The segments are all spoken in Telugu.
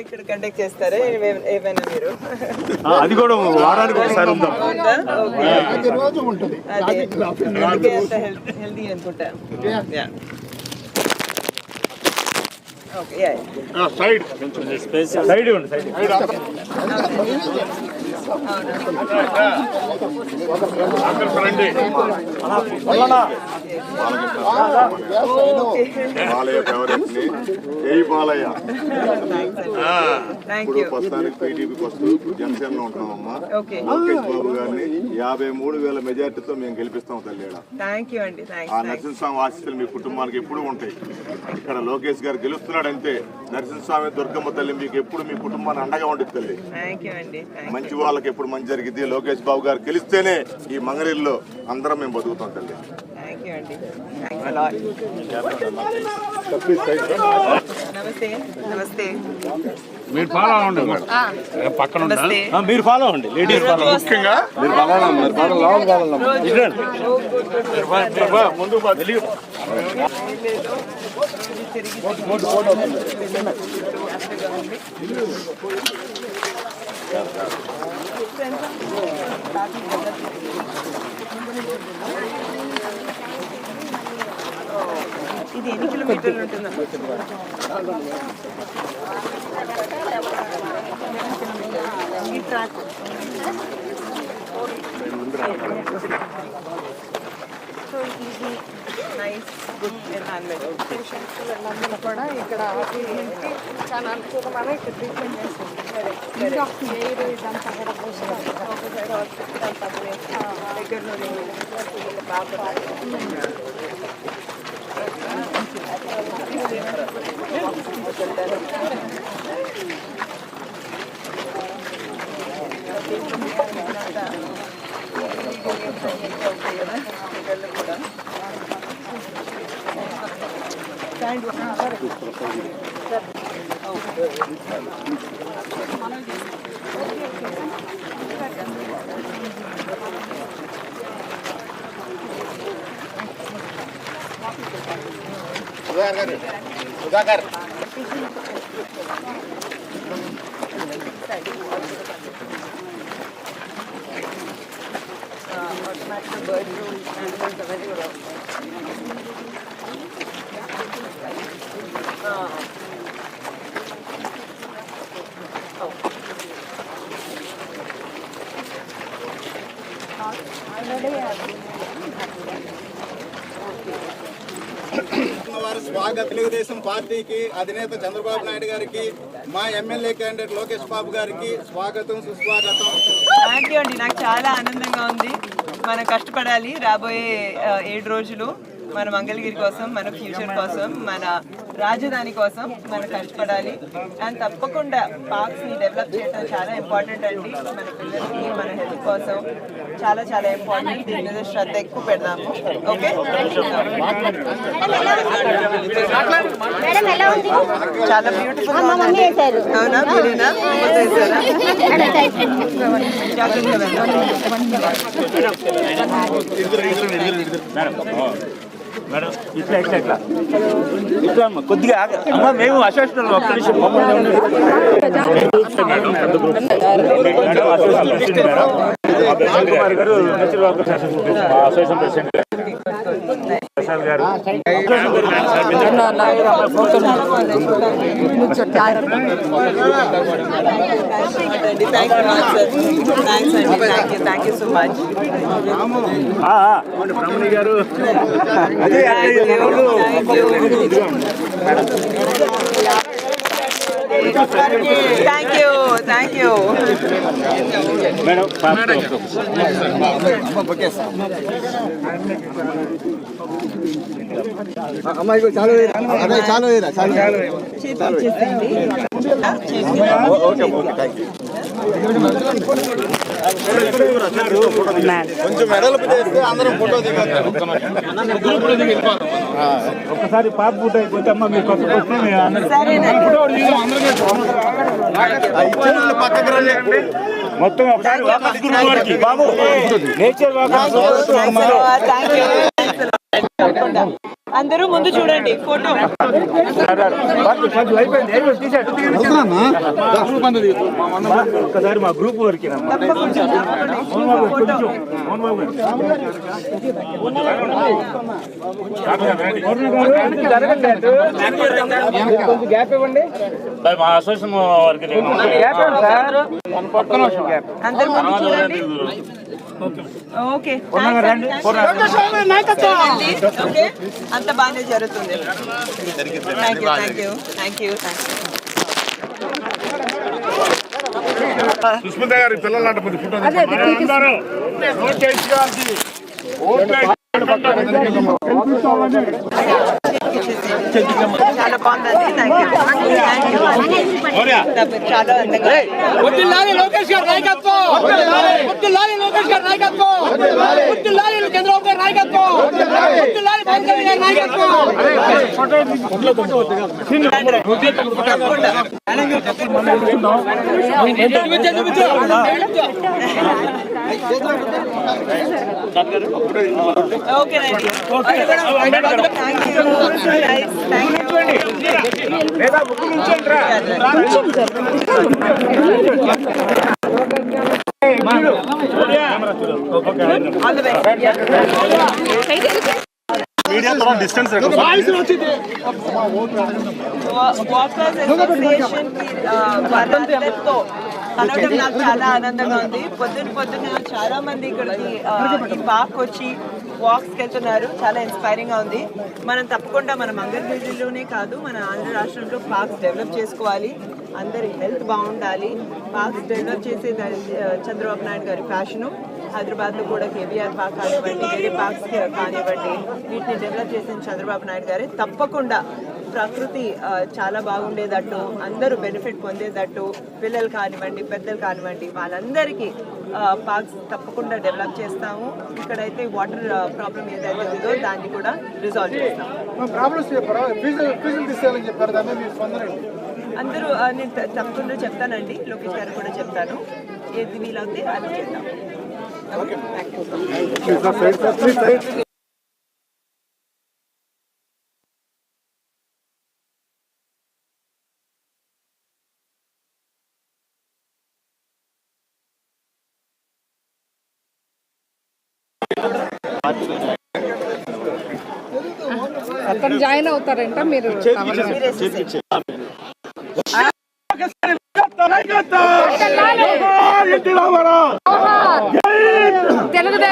ఇక్కడ కండక్ట్ చేస్తారా? ఏమే- ఏమైనా మీరు? అది కూడా వారానికి ఒకసారి ఉందాం. ఉంటుంది. హెల్దీ అనుకుంటా. Ya okay ya side side side Balayya ఫేవరెట్ని జై బాలయ్య థ్యాంక్ ఇప్పుడు యూ ప్రస్తుతానికి టీడీపీకి వస్తూ జనసేనలో ఉంటున్నామమ్మా లోకేష్ బాబు గారిని యాభై మూడు వేల మెజార్టీతో మేము గెలిపిస్తాం తల్లి ఆ నరసింహస్వామి ఆశీస్సులు మీ కుటుంబానికి ఎప్పుడు ఉంటాయి. ఇక్కడ లోకేష్ గారు గెలుస్తున్నాడంటే నరసింహస్వామి దుర్గమ్మ తల్లి మీకు ఎప్పుడు మీ కుటుంబాన్ని అండగా ఉంటుంది తల్లి. మంచి వాళ్ళకి ఎప్పుడు మంచి జరిగింది లోకేష్ బాబు గారు గెలిస్తేనే ఈ మంగళగిరిలో అందరం మేము బతుకుతాం తల్లి. మీరు ఫాలో అవ్వండి మేడం. పక్కన ఉంటా. నమస్తే. ఆ, మీరు ఫాలో అవ్వండి. లేడీస్ ఫాలో ముఖ్యంగా ముందు ఇది ఎన్ని కిలోమీటర్లు ఉంటుందా? ఈ track. Nice good environment patients కూడా ఇక్కడ ట్రీట్మెంట్కి చాలా అనుకూలమైన ఇక్కడ ట్రీట్మెంట్ చేస్తుంది ఇంకా ఎయిర్ ఇదంతా కూడా పోస్తారు ఒక సైడ్ హాస్పిటల్ అంతా దగ్గరలోనే బాగా automatic सुधाकर Thank. వారి స్వాగత తెలుగుదేశం పార్టీకి అధినేత చంద్రబాబు నాయుడు గారికి మా ఎమ్మెల్యే క్యాండిడేట్ లోకేష్ బాబు గారికి స్వాగతం సుస్వాగతం. అండి. నాకు చాలా ఆనందంగా ఉంది. మనం కష్టపడాలి రాబోయే ఏడు రోజులు మన మంగళగిరి కోసం మన ఫ్యూచర్ కోసం మన రాజధాని కోసం మనం కష్టపడాలి. అండ్ తప్పకుండా పార్క్స్ని డెవలప్ చేయడం చాలా ఇంపార్టెంట్ అండి. మన పిల్లలకి మన హెల్త్ కోసం చాలా చాలా ఇంపార్టెంట్ దీని మీద శ్రద్ధ ఎక్కువ పెడదాము. ఓకే మేడం ఎలా ఉంది చాలా బ్యూటిఫుల్ అవునా? మీరేనా? జాగ్రత్తగా. మేడం ఇట్లా ఇట్లా ఇట్లా ఇట్లా అమ్మ కొద్దిగా అమ్మ మేము అసోసియేషన్ ఒక్క నిమిషం. మేడం, అసోసియేషన్ ప్రెసిడెంట్ గారు అసోసియేషన్ ప్రెసిడెంట్. బ్రహ్మణి గారు అదే అదే ఎవరు? Thank you thank you madam పాప. అమ్మాయికి చాలు అదే చాలు కొంచెం మెడలు చేస్తే అందరం ఫోటో దిగారు ఒక్కసారి పాప పూట అయిపోతే అమ్మ మీరు కొత్త పక్కకు రండి. మొత్తం ఒకసారి వాపస్ బాబు నేచర్ అందరూ ముందు చూడండి ఫోటో. ఒక్కసారి మా గ్రూప్ వరకు మా అసోసియేషన్ వారికి అందరూ ముందు చూడండి. ఓకే. ఓకే. అంత బాగానే జరుగుతుంది. Thank you thank you thank you Susmita గారి పిల్లలు అంటే ఫోటో థ్యాంక్ యూ థ్యాంక్ చాలా అందంగా లోకేష్ గారి నాయకత్వం లోకేష్ నాయకత్వం చంద్రబాబు నాయకత్వం నాయకత్వం okay thank you thank distance walkers అసోసియేషన్కి ఆ, కలవడం నాకు చాలా ఆనందంగా ఉంది. పొద్దున పొద్దున చాలా మంది ఇక్కడికి ఈ పార్క్ వచ్చి వాక్స్ వెళ్తున్నారు. చాలా ఇన్స్పైరింగ్గా ఉంది. మనం తప్పకుండా మన మంగళగిరిలోనే కాదు మన ఆంధ్ర రాష్ట్రంలో పార్క్స్ డెవలప్ చేసుకోవాలి. అందరి హెల్త్ బాగుండాలి. పార్క్స్ డెవలప్ చేసే చంద్రబాబు నాయుడు గారి ప్యాషను హైదరాబాద్లో కూడా కేవీఆర్ పార్క్ కానివ్వండి వేరే పార్క్స్ కానివ్వండి వీటిని డెవలప్ చేసిన చంద్రబాబు నాయుడు గారే. తప్పకుండా ప్రకృతి చాలా బాగుండేటట్టు అందరూ బెనిఫిట్ పొందేటట్టు పిల్లలు కానివ్వండి పెద్దలు కానివ్వండి వాళ్ళందరికీ పార్క్స్ తప్పకుండా డెవలప్ చేస్తాము. ఇక్కడైతే వాటర్ ప్రాబ్లం ఏదైతే ఉందో దాన్ని కూడా రిజాల్వ్ చేస్తాము? అందరూ నేను తప్పకుండా చెప్తానండి. లోకేష్ గారు కూడా చెప్తాను ఏది వీలవుతే అది చేద్దాం. అక్కడ జాయిన్ అవుతారంట మీరు తెలుగుదేశం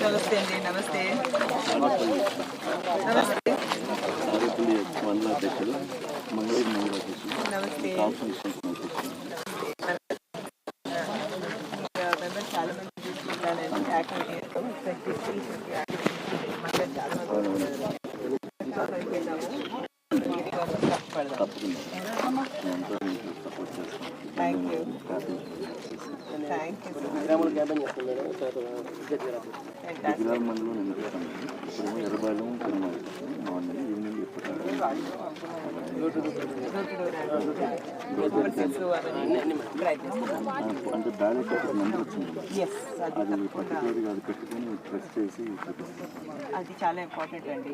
నమస్తే అండి నమస్తే నమస్తే నమస్తే మెంబర్స్ చాలా మంది తీసుకుంటానండి యాక్టివిటీ చాలా మంది థ్యాంక్ యూ థ్యాంక్ యూ మందిలో నేను చెప్తాను ఇప్పుడేమో ఎర్రబాయలు తిరుమల మార్నింగ్ ఈవినింగ్ అంటే బ్యాలెట్ ఒక నెంబర్ వచ్చింది అది పర్టికులర్గా అది పెట్టుకొని ప్రెస్ చేసి అది చాలా ఇంపార్టెంట్ అండి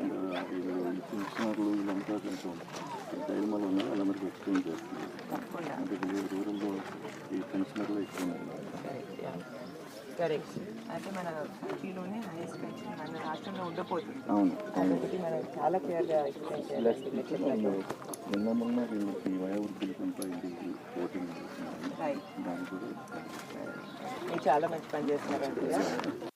పెన్షనర్లు వీళ్ళంతా కొంచెం డైలమాలో ఉన్నారు వాళ్ళందరికీ ఎక్స్ప్లెయిన్ చేస్తున్నారు. తప్పకుండా. అంటే రూరల్లో ఈ పెన్షనర్లు ఎక్కువ కరెక్ట్ అయితే మన సిటీలోనే హైయెస్ట్ పెన్షన్ మన రాష్ట్రంలో అవును అదొకటి మనం చాలా కేర్గా ఎక్స్ప్లెయిన్ చేయాలి. నిన్న మొన్న వీళ్ళకి వయోవృద్ధుల కొంత ఇది ఓటింగ్ చేస్తున్నారు రైట్ దాని కూడా మీరు చాలా మంచి పని చేస్తున్నారండి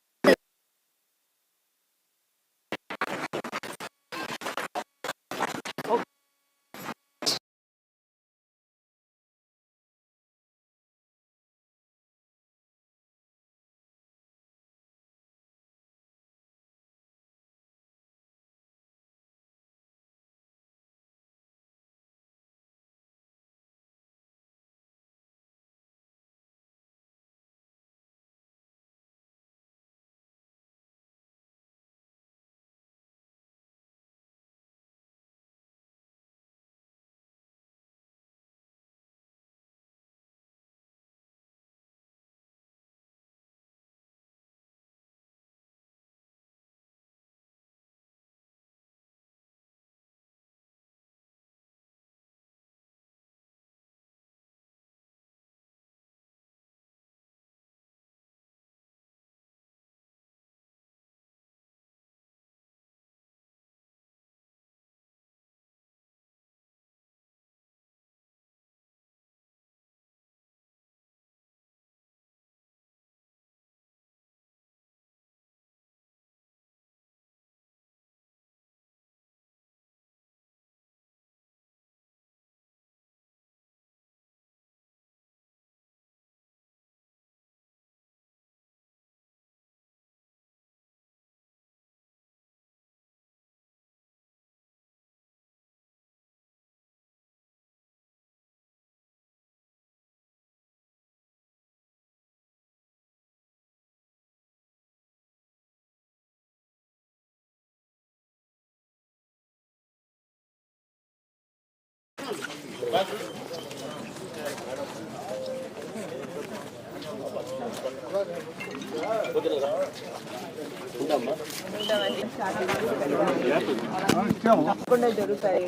తప్పకుండా జరుగుతాయి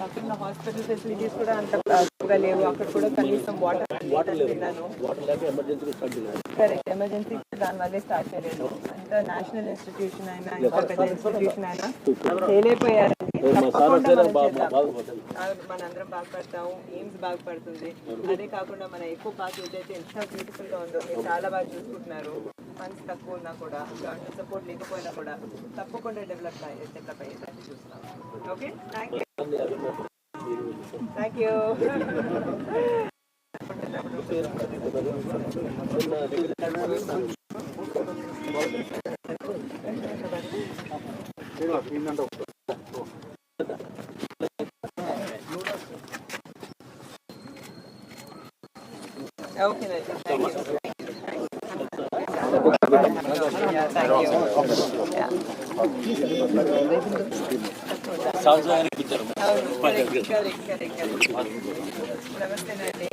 అక్కడ హాస్పిటల్ ఫెసిలిటీస్ కూడా అంత బాగా లేవు అక్కడ కూడా కనీసం వాటర్ వాటర్ విన్నాను కరెక్ట్ ఎమర్జెన్సీ దాని వల్లే స్టార్ట్ చేయలేదు అంత నేషనల్ ఇన్స్టిట్యూషన్ అయినా ఇంకా పెద్ద ఇన్స్టిట్యూషన్ అయినా ఫెయిల్ అయిపోయారండి మనందరం బాగుపడతాము. ఎయిమ్స్ బాగుపడుతుంది. అదే కాకుండా మన ఎక్కువ ప్యాకేజ్ అయితే ఎంత బ్యూటిఫుల్గా ఉందో మీరు చాలా బాగా చూసుకుంటున్నారు. ఫండ్స్ తక్కువ ఉన్నా కూడా గవర్నమెంట్ సపోర్ట్ లేకపోయినా కూడా తప్పకుండా డెవలప్ డెవలప్ అయ్యేదాన్ని చూస్తున్నాం okay thank you thank you Thank you. Thank you. Yeah, thank you. Yeah. ಹೌದು, correct, correct, correct, correct. ನಮಸ್ತೆ ನಾನಿ